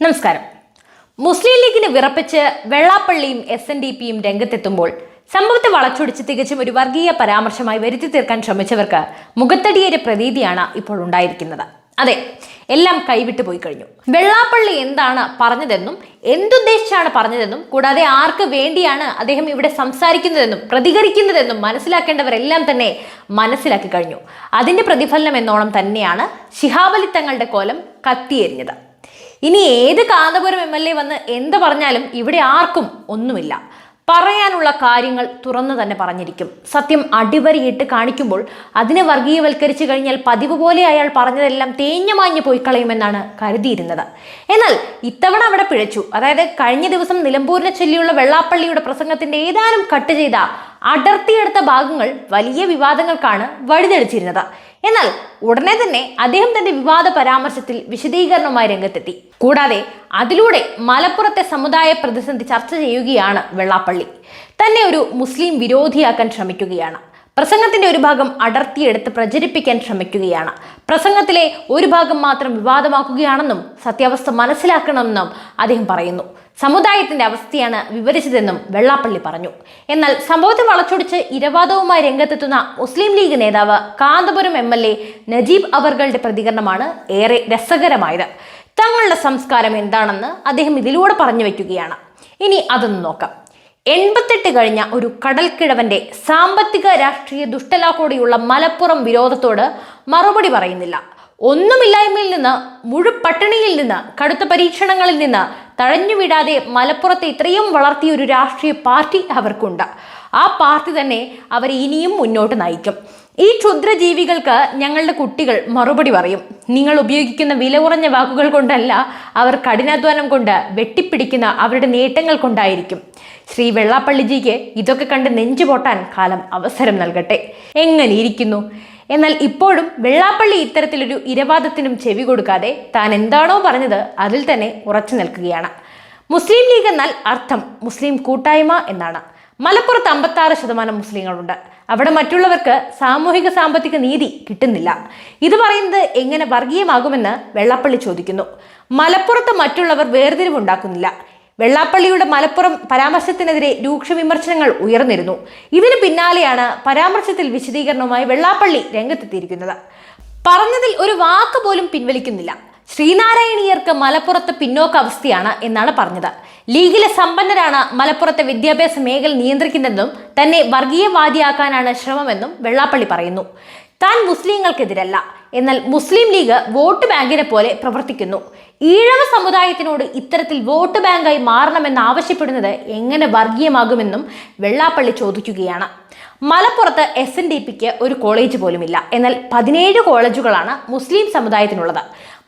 നമസ്കാരം. മുസ്ലിം ലീഗിന് വിറപ്പിച്ച് വെള്ളാപ്പള്ളിയും എസ് എൻ ഡി പിയും രംഗത്തെത്തുമ്പോൾ സംഭവത്തെ വളച്ചൊടിച്ച് തികച്ചും ഒരു വർഗീയ പരാമർശമായി വരുത്തി തീർക്കാൻ ശ്രമിച്ചവർക്ക് മുഖത്തടിയേറെ പ്രതീതിയാണ് ഇപ്പോൾ ഉണ്ടായിരിക്കുന്നത്. അതെ എല്ലാം കൈവിട്ടു പോയി കഴിഞ്ഞു. വെള്ളാപ്പള്ളി എന്താണ് പറഞ്ഞതെന്നും എന്തുദ്ദേശിച്ചാണ് പറഞ്ഞതെന്നും കൂടാതെ ആർക്ക് വേണ്ടിയാണ് അദ്ദേഹം ഇവിടെ സംസാരിക്കുന്നതെന്നും പ്രതികരിക്കുന്നതെന്നും മനസ്സിലാക്കേണ്ടവരെല്ലാം തന്നെ മനസ്സിലാക്കി കഴിഞ്ഞു. അതിന്റെ പ്രതിഫലനം എന്നോണം തന്നെയാണ് ശിഹാബലി തങ്ങളുടെ കോലം കത്തിയെരിഞ്ഞത്. ഇനി ഏത് കാന്തപുരം എം എൽ എ വന്ന് എന്ത് പറഞ്ഞാലും ഇവിടെ ആർക്കും ഒന്നുമില്ല. പറയാനുള്ള കാര്യങ്ങൾ തുറന്നു തന്നെ പറഞ്ഞിരിക്കും. സത്യം അടിവരിയിട്ട് കാണിക്കുമ്പോൾ അതിനെ വർഗീയവൽക്കരിച്ച് കഴിഞ്ഞാൽ പതിവ് പോലെ അയാൾ പറഞ്ഞതെല്ലാം തേഞ്ഞു മാഞ്ഞു പോയി കളയുമെന്നാണ് കരുതിയിരുന്നത്. എന്നാൽ ഇത്തവണ അവിടെ പിഴച്ചു. അതായത് കഴിഞ്ഞ ദിവസം നിലമ്പൂരിനെ ചൊല്ലിയുള്ള വെള്ളാപ്പള്ളിയുടെ പ്രസംഗത്തിന്റെ ഏതാനും കട്ട് ചെയ്ത അടർത്തിയെടുത്ത ഭാഗങ്ങൾ വലിയ വിവാദങ്ങൾക്കാണ് വഴിതെളിച്ചിരുന്നത്. എന്നാൽ ഉടനെ തന്നെ അദ്ദേഹം തന്റെ വിവാദ പരാമർശത്തിൽ വിശദീകരണവുമായി രംഗത്തെത്തി. കൂടാതെ അതിലൂടെ മലപ്പുറത്തെ സമുദായ പ്രതിസന്ധി ചർച്ച ചെയ്യുകയാണ് വെള്ളാപ്പള്ളി. തന്നെ ഒരു മുസ്ലിം വിരോധിയാക്കാൻ ശ്രമിക്കുകയാണ്. പ്രസംഗത്തിന്റെ ഒരു ഭാഗം അടർത്തിയെടുത്ത് പ്രചരിപ്പിക്കാൻ ശ്രമിക്കുകയാണ്. പ്രസംഗത്തിലെ ഒരു ഭാഗം മാത്രം വിവാദമാക്കുകയാണെന്നും സത്യാവസ്ഥ മനസ്സിലാക്കണമെന്നും അദ്ദേഹം പറയുന്നു. സമുദായത്തിന്റെ അവസ്ഥയാണ് വിവരിച്ചതെന്നും വെള്ളാപ്പള്ളി പറഞ്ഞു. എന്നാൽ സംഭവത്തെ വളച്ചൊടിച്ച് ഇരവാദവുമായി രംഗത്തെത്തുന്ന മുസ്ലിം ലീഗ് നേതാവ് Kanthapuram M L A Najeeb അവർകളുടെ പ്രതികരണമാണ് ഏറെ രസകരമായത്. തങ്ങളുടെ സംസ്കാരം എന്താണെന്ന് അദ്ദേഹം ഇതിലൂടെ പറഞ്ഞു വയ്ക്കുകയാണ്. ഇനി അതൊന്ന് നോക്കാം. എൺപത്തെട്ട് കഴിഞ്ഞ ഒരു കടൽക്കിഴവന്റെ സാമ്പത്തിക രാഷ്ട്രീയ ദുഷ്ടലാക്കോടെയുള്ള മലപ്പുറം വിരോധത്തോട് മറുപടി പറയുന്നില്ല. ഒന്നുമില്ലായ്മയിൽ നിന്ന് മുഴുപട്ടിണിയിൽ നിന്ന് കടുത്ത പരീക്ഷണങ്ങളിൽ നിന്ന് തഴഞ്ഞുവിടാതെ മലപ്പുറത്തെ ഇത്രയും വളർത്തിയ ഒരു രാഷ്ട്രീയ പാർട്ടി അവർക്കുണ്ട്. ആ പാർട്ടി തന്നെ അവരെ ഇനിയും മുന്നോട്ട് നയിക്കും. ഈ ക്ഷുദ്രജീവികൾക്ക് ഞങ്ങളുടെ കുട്ടികൾ മറുപടി പറയും. നിങ്ങൾ ഉപയോഗിക്കുന്ന വില കുറഞ്ഞ വാക്കുകൾ കൊണ്ടല്ല അവർ കഠിനാധ്വാനം കൊണ്ട് വെട്ടിപ്പിടിക്കുന്ന അവരുടെ നേട്ടങ്ങൾ കൊണ്ടായിരിക്കും. ശ്രീ വെള്ളാപ്പള്ളിജിക്ക് ഇതൊക്കെ കണ്ട് നെഞ്ചു പൊട്ടാൻ കാലം അവസരം നൽകട്ടെ. എങ്ങനെ ഇരിക്കുന്നു? എന്നാൽ ഇപ്പോഴും വെള്ളാപ്പള്ളി ഇത്തരത്തിലൊരു ഇരവാദത്തിനും ചെവി കൊടുക്കാതെ താൻ എന്താണോ പറഞ്ഞത് അതിൽ തന്നെ ഉറച്ചു നിൽക്കുകയാണ്. മുസ്ലിം ലീഗ് എന്നാൽ അർത്ഥം മുസ്ലിം കൂട്ടായ്മ എന്നാണ്. മലപ്പുറത്ത് അമ്പത്താറ് ശതമാനം മുസ്ലിങ്ങളുണ്ട്. അവിടെ മറ്റുള്ളവർക്ക് സാമൂഹിക സാമ്പത്തിക നീതി കിട്ടുന്നില്ല. ഇത് പറയുന്നത് എങ്ങനെ വർഗീയമാകുമെന്ന് വെള്ളാപ്പള്ളി ചോദിക്കുന്നു. മലപ്പുറത്ത് മറ്റുള്ളവർ വേർതിരിവുണ്ടാക്കുന്നില്ല വെള്ളാപ്പള്ളിയുടെ മലപ്പുറം പരാമർശത്തിനെതിരെ രൂക്ഷ വിമർശനങ്ങൾ ഉയർന്നിരുന്നു. ഇതിന് പിന്നാലെയാണ് പരാമർശത്തിൽ വിശദീകരണവുമായി വെള്ളാപ്പള്ളി രംഗത്തെത്തിയിരിക്കുന്നത്. പറഞ്ഞതിൽ ഒരു വാക്ക് പോലും പിൻവലിക്കുന്നില്ല. ശ്രീനാരായണീയർക്ക് മലപ്പുറത്ത് പിന്നോക്ക അവസ്ഥയാണ് എന്നാണ് പറഞ്ഞത്. ലീഗിലെ സമ്പന്നരാണ് മലപ്പുറത്തെ വിദ്യാഭ്യാസ മേഖല നിയന്ത്രിക്കുന്നതെന്നും തന്നെ വർഗീയവാദിയാക്കാനാണ് ശ്രമമെന്നും വെള്ളാപ്പള്ളി പറയുന്നു. താൻ മുസ്ലിങ്ങൾക്കെതിരല്ല. എന്നാൽ മുസ്ലിം ലീഗ് വോട്ട് ബാങ്കിനെ പോലെ പ്രവർത്തിക്കുന്നു. ഈഴവ സമുദായത്തിനോട് ഇത്തരത്തിൽ വോട്ട് ബാങ്കായി മാറണമെന്ന് ആവശ്യപ്പെടുന്നത് എങ്ങനെ വർഗീയമാകുമെന്നും വെള്ളാപ്പള്ളി ചോദിക്കുകയാണ്. മലപ്പുറത്ത് എസ് എൻ ഡി പിക്ക് ഒരു കോളേജ് പോലുമില്ല. എന്നാൽ പതിനേഴ് കോളേജുകളാണ് മുസ്ലിം സമുദായത്തിനുള്ളത്.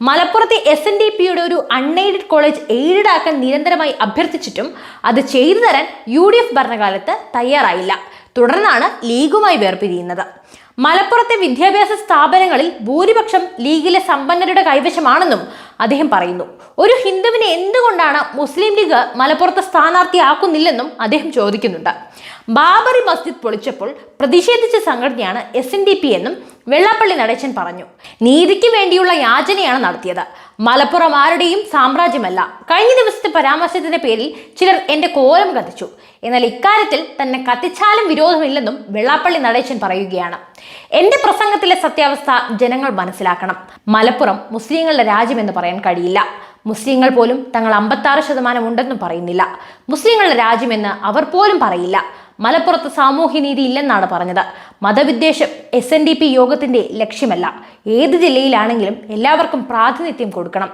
മലപ്പുറത്തെ എസ് എൻ ഡി പിയുടെ ഒരു അൺഎയ്ഡഡ് കോളേജ് എയ്ഡഡ് ആക്കാൻ നിരന്തരമായി അഭ്യർത്ഥിച്ചിട്ടും അത് ചെയ്തു തരാൻ യു ഡി എഫ് ഭരണകാലത്ത് തയ്യാറായില്ല. തുടർന്നാണ് ലീഗുമായി വേർപിരിയുന്നത്. മലപ്പുറത്തെ വിദ്യാഭ്യാസ സ്ഥാപനങ്ങളിൽ ഭൂരിപക്ഷം ലീഗിലെ സമ്പന്നരുടെ കൈവശമാണെന്നും അദ്ദേഹം പറയുന്നു. ഒരു ഹിന്ദുവിനെ എന്തുകൊണ്ടാണ് മുസ്ലിം ലീഗ് മലപ്പുറത്ത് സ്ഥാനാർത്ഥിയാക്കുന്നില്ലെന്നും അദ്ദേഹം ചോദിക്കുന്നുണ്ട്. ബാബറി മസ്ജിദ് പൊളിച്ചപ്പോൾ പ്രതിഷേധിച്ച സംഘടനയാണ് എസ് എന്നും വെള്ളാപ്പള്ളി നടേശൻ പറഞ്ഞു. നീതിക്ക് വേണ്ടിയുള്ള യാചനയാണ് നടത്തിയത്. മലപ്പുറം ആരുടെയും സാമ്രാജ്യമല്ല. കഴിഞ്ഞ ദിവസത്തെ പരാമർശത്തിന്റെ പേരിൽ ചിലർ എന്റെ കോലം കത്തിച്ചു. എന്നാൽ ഇക്കാര്യത്തിൽ തന്നെ കത്തിച്ചാലും വിരോധമില്ലെന്നും വെള്ളാപ്പള്ളി നടേശൻ പറയുകയാണ്. എന്റെ പ്രസംഗത്തിലെ സത്യാവസ്ഥ ജനങ്ങൾ മനസ്സിലാക്കണം. മലപ്പുറം മുസ്ലിങ്ങളുടെ രാജ്യമെന്ന് പറയാൻ കഴിയില്ല. മുസ്ലിങ്ങൾ പോലും തങ്ങൾ അമ്പത്താറ് ശതമാനം ഉണ്ടെന്നും പറയുന്നില്ല. മുസ്ലിങ്ങളുടെ രാജ്യമെന്ന് അവർ പോലും പറയില്ല. മലപ്പുറത്ത് സാമൂഹ്യനീതി ഇല്ലെന്നാണ് പറഞ്ഞത്. മതവിദ്വേഷം എസ് എൻ ഡി പി യോഗത്തിന്റെ ലക്ഷ്യമല്ല. ഏത് ജില്ലയിലാണെങ്കിലും എല്ലാവർക്കും പ്രാതിനിധ്യം കൊടുക്കണം.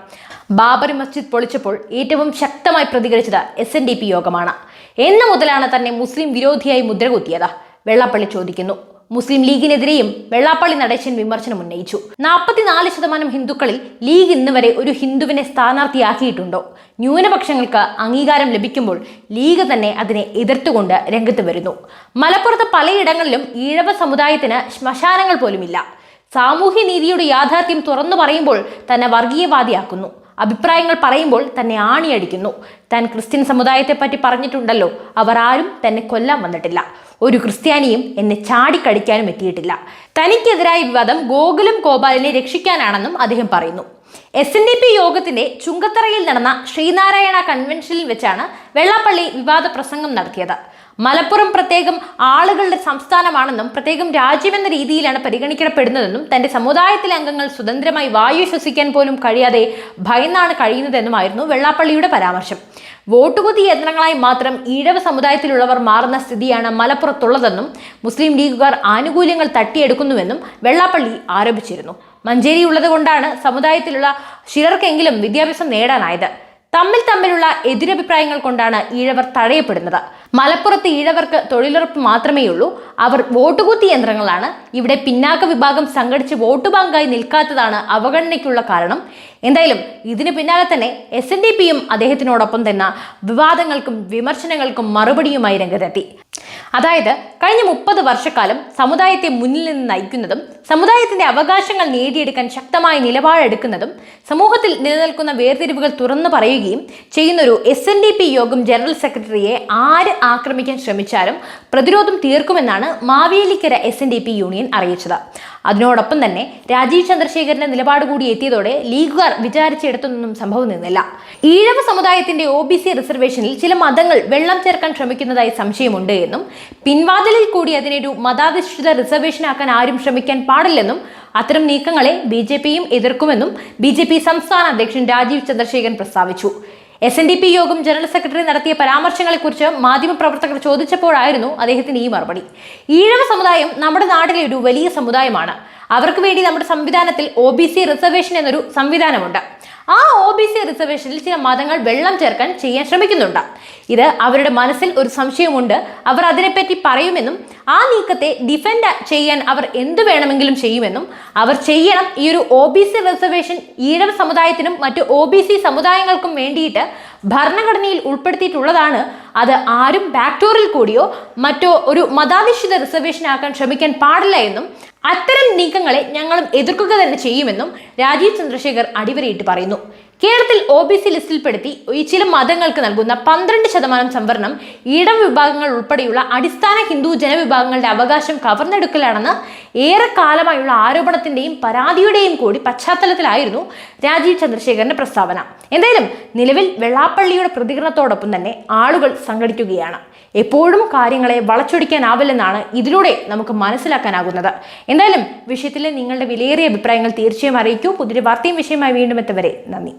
ബാബറി മസ്ജിദ് പൊളിച്ചപ്പോൾ ഏറ്റവും ശക്തമായി പ്രതികരിച്ചത് എസ് എൻ ഡി പി യോഗമാണ്. എന്ന് മുതലാണ് തന്നെ മുസ്ലിം വിരോധിയായി മുദ്രകുത്തിയത്. വെള്ളപ്പള്ളി ചോദിക്കുന്നു. മുസ്ലിം ലീഗിനെതിരെയും വെള്ളാപ്പള്ളി നടേശൻ വിമർശനം ഉന്നയിച്ചു. നാൽപ്പത്തിനാല് ശതമാനം ഹിന്ദുക്കളിൽ ലീഗ് ഇന്ന് വരെ ഒരു ഹിന്ദുവിനെ സ്ഥാനാർത്ഥിയാക്കിയിട്ടുണ്ടോ? ന്യൂനപക്ഷങ്ങൾക്ക് അംഗീകാരം ലഭിക്കുമ്പോൾ ലീഗ് തന്നെ അതിനെ എതിർത്തുകൊണ്ട് രംഗത്ത് വരുന്നു. മലപ്പുറത്ത് പലയിടങ്ങളിലും ഈഴവ സമുദായത്തിന് ശ്മശാനങ്ങൾ പോലുമില്ല. സാമൂഹ്യനീതിയുടെ യാഥാർത്ഥ്യം തുറന്നു പറയുമ്പോൾ തന്നെ വർഗീയവാദിയാക്കുന്നു. അഭിപ്രായങ്ങൾ പറയുമ്പോൾ തന്നെ ആണിയടിക്കുന്നു. താൻ ക്രിസ്ത്യൻ സമുദായത്തെ പറ്റി പറഞ്ഞിട്ടുണ്ടല്ലോ. അവർ ആരും തന്നെ കൊല്ലാൻ വന്നിട്ടില്ല. ഒരു ക്രിസ്ത്യാനിയും എന്നെ ചാടിക്കടിക്കാനും എത്തിയിട്ടില്ല. തനിക്കെതിരായ വിവാദം ഗോകുലം ഗോപാലിനെ രക്ഷിക്കാനാണെന്നും അദ്ദേഹം പറയുന്നു. എസ് എൻ ഡി പി യോഗത്തിന്റെ ചുങ്കത്തറയിൽ നടന്ന ശ്രീനാരായണ കൺവെൻഷനിൽ വെച്ചാണ് വെള്ളാപ്പള്ളി വിവാദ പ്രസംഗം നടത്തിയത്. മലപ്പുറം പ്രത്യേകം ആളുകളുടെ സംസ്ഥാനമാണെന്നും പ്രത്യേകം രാജ്യമെന്ന രീതിയിലാണ് പരിഗണിക്കപ്പെടുന്നതെന്നും തന്റെ സമുദായത്തിലെ അംഗങ്ങൾ സ്വതന്ത്രമായി വായു ശ്വസിക്കാൻ പോലും കഴിയാതെ ഭയന്നാണ് കഴിയുന്നതെന്നുമായിരുന്നു വെള്ളാപ്പള്ളിയുടെ പരാമർശം. വോട്ടുകുത്തി യന്ത്രങ്ങളായി മാത്രം ഈഴവ സമുദായത്തിലുള്ളവർ മാറുന്ന സ്ഥിതിയാണ് മലപ്പുറത്തുള്ളതെന്നും മുസ്ലിം ലീഗുകാർ ആനുകൂല്യങ്ങൾ തട്ടിയെടുക്കുന്നുവെന്നും വെള്ളാപ്പള്ളി ആരോപിച്ചിരുന്നു. മഞ്ചേരി ഉള്ളതുകൊണ്ടാണ് സമുദായത്തിലുള്ള ചിലർക്കെങ്കിലും വിദ്യാഭ്യാസം നേടാനായത്. തമ്മിൽ തമ്മിലുള്ള എതിരഭിപ്രായങ്ങൾ കൊണ്ടാണ് ഈഴവർ തഴയപ്പെടുന്നത് മലപ്പുറത്ത് ഈഴവർക്ക് തൊഴിലുറപ്പ് മാത്രമേയുള്ളൂ. അവർ വോട്ടുകുത്തി യന്ത്രങ്ങളാണ്. ഇവിടെ പിന്നാക്ക വിഭാഗം സംഘടിച്ച് വോട്ട് ബാങ്കായി നിൽക്കാത്തതാണ് അവഗണനയ്ക്കുള്ള കാരണം. എന്തായാലും ഇതിന് പിന്നാലെ തന്നെ എസ് എൻ ഡി പിയും അദ്ദേഹത്തിനോടൊപ്പം തന്നെ വിവാദങ്ങൾക്കും വിമർശനങ്ങൾക്കും മറുപടിയുമായി രംഗത്തെത്തി. അതായത് കഴിഞ്ഞ മുപ്പത് വർഷക്കാലം സമുദായത്തെ മുന്നിൽ നിന്ന് നയിക്കുന്നതും സമുദായത്തിന്റെ അവകാശങ്ങൾ നേടിയെടുക്കാൻ ശക്തമായ നിലപാടെടുക്കുന്നതും സമൂഹത്തിൽ നിലനിൽക്കുന്ന വേർതിരിവുകൾ തുറന്നു പറയുകയും ചെയ്യുന്നൊരു S N D P Yogam general സെക്രട്ടറിയെ ആര് ആക്രമിക്കാൻ ശ്രമിച്ചാലും പ്രതിരോധം തീർക്കുമെന്നാണ് Mavelikkara S N D P union അറിയിച്ചത്. അതിനോടൊപ്പം തന്നെ രാജീവ് ചന്ദ്രശേഖരന്റെ നിലപാട് കൂടി എത്തിയതോടെ ലീഗുകാർ വിചാരിച്ചെടുത്തൊന്നും സംഭവം നിന്നില്ല. ഈഴവ സമുദായത്തിന്റെ ഒ ബി സി റിസർവേഷനിൽ ചില മതങ്ങൾ വെള്ളം ചേർക്കാൻ ശ്രമിക്കുന്നതായി സംശയമുണ്ട് എന്നും പിൻവാതിലിൽ കൂടി അതിനൊരു മതാധിഷ്ഠിത റിസർവേഷൻ ആക്കാൻ ആരും ശ്രമിക്കാൻ പാടില്ലെന്നും അത്തരം നീക്കങ്ങളെ ബി ജെ പിയും എതിർക്കുമെന്നും ബി ജെ പി സംസ്ഥാന അധ്യക്ഷൻ രാജീവ് ചന്ദ്രശേഖരൻ പ്രസ്താവിച്ചു. S N D P Yogam general secretary നടത്തിയ പരാമർശങ്ങളെക്കുറിച്ച് മാധ്യമപ്രവർത്തകർ ചോദിച്ചപ്പോഴായിരുന്നു അദ്ദേഹത്തിന് ഈ മറുപടി. ഈഴവ സമുദായം നമ്മുടെ നാട്ടിലെ ഒരു വലിയ സമുദായമാണ്. അവർക്ക് വേണ്ടി നമ്മുടെ സംവിധാനത്തിൽ ഒ ബി സി റിസർവേഷൻ എന്നൊരു സംവിധാനമുണ്ട്. ആ ഒ ബി സി റിസർവേഷനിൽ ചില മതങ്ങൾ വെള്ളം ചേർക്കാൻ ചെയ്യാൻ ശ്രമിക്കുന്നുണ്ട്. ഇത് അവരുടെ മനസ്സിൽ ഒരു സംശയമുണ്ട്. അവർ അതിനെപ്പറ്റി പറയുമെന്നും ആ നീക്കത്തെ ഡിഫെൻഡ് ചെയ്യാൻ അവർ എന്തു വേണമെങ്കിലും ചെയ്യുമെന്നും അവർ ചെയ്യണം ഈ ഒരു O B C reservation Ezhava സമുദായത്തിനും മറ്റ് ഒ ബി സി സമുദായങ്ങൾക്കും വേണ്ടിയിട്ട് ഭരണഘടനയിൽ ഉൾപ്പെടുത്തിയിട്ടുള്ളതാണ്. അത് ആരും ബാക്ടോറിൽ കൂടിയോ മറ്റോ ഒരു മതാധിഷ്ഠിത റിസർവേഷൻ ആക്കാൻ ശ്രമിക്കാൻ പാടില്ല എന്നും അത്തരം നീക്കങ്ങളെ ഞങ്ങളും എതിർക്കുക തന്നെ ചെയ്യുമെന്നും രാജീവ് ചന്ദ്രശേഖർ അടിവരയിട്ട് പറയുന്നു. കേരളത്തിൽ ഒ ബി സി ലിസ്റ്റിൽപ്പെടുത്തി ചില മതങ്ങൾക്ക് നൽകുന്ന പന്ത്രണ്ട് ശതമാനം സംവരണം ഇടം വിഭാഗങ്ങൾ ഉൾപ്പെടെയുള്ള അടിസ്ഥാന ഹിന്ദു ജനവിഭാഗങ്ങളുടെ അവകാശം കവർന്നെടുക്കലാണെന്ന് ഏറെക്കാലമായുള്ള ആരോപണത്തിന്റെയും പരാതിയുടെയും കൂടി പശ്ചാത്തലത്തിലായിരുന്നു രാജീവ് ചന്ദ്രശേഖരന്റെ പ്രസ്താവന. എന്തായാലും നിലവിൽ വെള്ളാപ്പള്ളിയുടെ പ്രതികരണത്തോടൊപ്പം തന്നെ ആളുകൾ സംഘടിക്കുകയാണ്. എപ്പോഴും കാര്യങ്ങളെ വളച്ചൊടിക്കാനാവില്ലെന്നാണ് ഇതിലൂടെ നമുക്ക് മനസ്സിലാക്കാനാകുന്നത്. എന്തായാലും വിഷയത്തിലെ നിങ്ങളുടെ വിലയേറിയ അഭിപ്രായങ്ങൾ തീർച്ചയായും അറിയിക്കൂ. പുതിയൊരു വാർത്തയും വിഷയമായി വീണ്ടും എത്തവരെ നന്ദി.